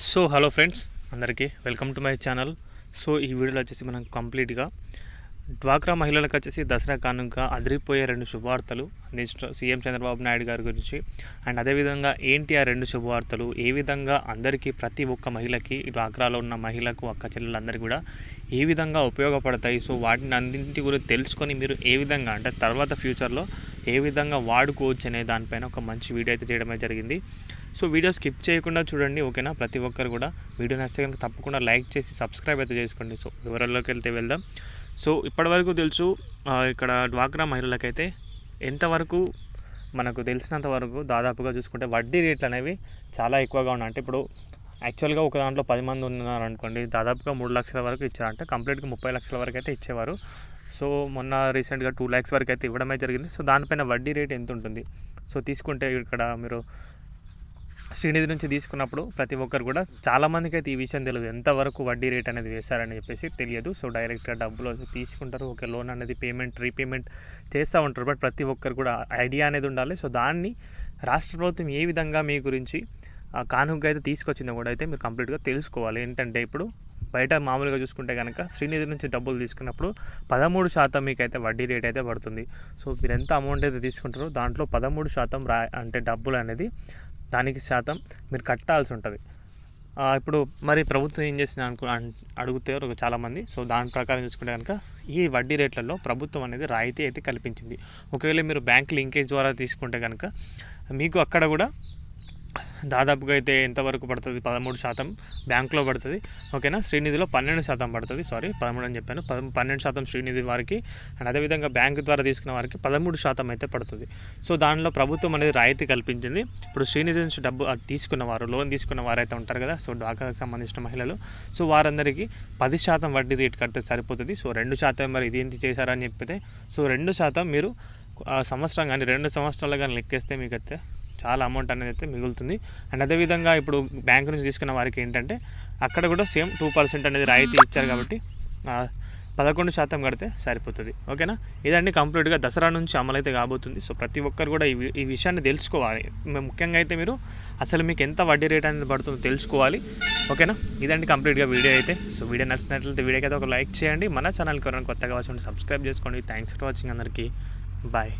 So hello friends అందరికీ welcome to my channel. So ఈ వీడియోలో వచ్చేసి మనం కంప్లీట్గా డ్వాక్రా మహిళలకు వచ్చేసి దసరా కానుక అదిరిపోయే రెండు శుభవార్తలు అందించడం సీఎం చంద్రబాబు నాయుడు గారి గురించి. అండ్ అదేవిధంగా ఏంటి ఆ రెండు శుభవార్తలు? ఏ విధంగా అందరికీ ప్రతి ఒక్క మహిళకి డ్వాక్రాలో ఉన్న మహిళకు అక్క చెల్లెలందరికీ కూడా ఏ విధంగా ఉపయోగపడతాయి? సో వాటిని అన్నింటి గురించి తెలుసుకొని మీరు ఏ విధంగా అంటే తర్వాత ఫ్యూచర్లో ఏ విధంగా వాడుకోవచ్చు అనే దానిపైన ఒక మంచి వీడియో అయితే చేయడమే జరిగింది. సో వీడియో స్కిప్ చేయకుండా చూడండి ఓకేనా? ప్రతి ఒక్కరు కూడా వీడియో నచ్చితే కనుక తప్పకుండా లైక్ చేసి సబ్స్క్రైబ్ అయితే చేసుకోండి. సో వివరాల్లోకి వెళ్తే వెళ్దాం. సో ఇప్పటివరకు తెలుసు ఇక్కడ డ్వాక్రా మహిళలకైతే ఎంతవరకు మనకు తెలిసినంత వరకు దాదాపుగా చూసుకుంటే వడ్డీ రేట్లు అనేవి చాలా ఎక్కువగా ఉన్నాయి. అంటే ఇప్పుడు యాక్చువల్గా ఒక దాంట్లో పది మంది ఉన్నారు అనుకోండి దాదాపుగా మూడు లక్షల వరకు ఇచ్చారంటే. కంప్లీట్గా ముప్పై లక్షల వరకు అయితే ఇచ్చేవారు. సో మొన్న రీసెంట్గా టూ ల్యాక్స్ వరకు అయితే ఇవ్వడమే జరిగింది. సో దానిపైన వడ్డీ రేట్ ఎంత ఉంటుంది సో తీసుకుంటే ఇక్కడ మీరు శ్రీనిధి నుంచి తీసుకున్నప్పుడు ప్రతి ఒక్కరు కూడా చాలామందికి అయితే ఈ విషయం తెలియదు. ఎంతవరకు వడ్డీ రేట్ అనేది వేశారని చెప్పేసి తెలియదు. సో డైరెక్ట్గా డబ్బులు తీసుకుంటారు. ఒక లోన్ అనేది పేమెంట్ రీపేమెంట్ చేస్తూ ఉంటారు. బట్ ప్రతి ఒక్కరు కూడా ఐడియా అనేది ఉండాలి. సో దాన్ని రాష్ట్ర ప్రభుత్వం ఏ విధంగా మీ గురించి ఆ కానుక అయితే తీసుకొచ్చిందో కూడా అయితే మీరు కంప్లీట్గా తెలుసుకోవాలి. ఏంటంటే ఇప్పుడు బయట మామూలుగా చూసుకుంటే కనుక శ్రీనిధి నుంచి డబ్బులు తీసుకున్నప్పుడు పదమూడు శాతం మీకైతే వడ్డీ రేట్ అయితే పడుతుంది. సో మీరు ఎంత అమౌంట్ అయితే తీసుకుంటారో దాంట్లో పదమూడు శాతం రా అంటే డబ్బులు అనేది దానికి శాతం మీరు కట్టాల్సి ఉంటుంది. ఇప్పుడు మరి ప్రభుత్వం ఏం చేసింది అనుకు అన్- అడుగుతారు చాలామంది సో దాని ప్రకారం చూసుకుంటే కనుక ఈ వడ్డీ రేట్లలో ప్రభుత్వం అనేది రాయితీ అయితే కల్పించింది. ఒకవేళ మీరు బ్యాంక్ లింకేజ్ ద్వారా తీసుకుంటే కనుక మీకు అక్కడ కూడా దాదాపుగా అయితే ఎంతవరకు పడుతుంది? పదమూడు శాతం బ్యాంకులో పడుతుంది. ఓకేనా? శ్రీనిధిలో పన్నెండు శాతం పడుతుంది. సారీ పదమూడు అని చెప్పాను. పద పన్నెండు శాతం శ్రీనిధి వారికి అండ్ అదేవిధంగా బ్యాంకు ద్వారా తీసుకున్న వారికి పదమూడు శాతం అయితే పడుతుంది. సో దానిలో ప్రభుత్వం అనేది రాయితీ కల్పించింది. ఇప్పుడు శ్రీనిధి నుంచి డబ్బు అది తీసుకున్న వారు లోన్ తీసుకున్న వారు అయితే ఉంటారు కదా? సో డాకాకు సంబంధించిన మహిళలు. సో వారందరికీ పది శాతం వడ్డీ రేట్ కడితే సరిపోతుంది. సో రెండు శాతం మరి ఇది ఏంటి చేశారని చెప్పితే సో రెండు శాతం మీరు సంవత్సరం కానీ రెండు సంవత్సరాలు కానీ లెక్కేస్తే మీకు అయితే చాలా అమౌంట్ అనేది అయితే మిగులుతుంది. అండ్ అదేవిధంగా ఇప్పుడు బ్యాంక్ నుంచి తీసుకున్న వారికి ఏంటంటే అక్కడ కూడా సేమ్ టూ పర్సెంట్ అనేది రాయితీ ఇచ్చారు కాబట్టి పదకొండు శాతం కడితే సరిపోతుంది. ఓకేనా ఇదండి కంప్లీట్గా దసరా నుంచి అమలైతే కాబోతుంది. సో ప్రతి ఒక్కరు కూడా ఈ ఈ విషయాన్ని తెలుసుకోవాలి. ముఖ్యంగా అయితే మీరు అసలు మీకు ఎంత వడ్డీ రేట్ అనేది పడుతుందో తెలుసుకోవాలి. ఓకేనా ఇదండి కంప్లీట్గా వీడియో అయితే. సో వీడియో నచ్చినట్లయితే వీడియోకి అయితే ఒక లైక్ చేయండి. మన ఛానల్కి ఎవరైనా కొత్తగా వచ్చి సబ్స్క్రైబ్ చేసుకోండి. థ్యాంక్స్ ఫర్ వాచింగ్ అందరికీ. బాయ్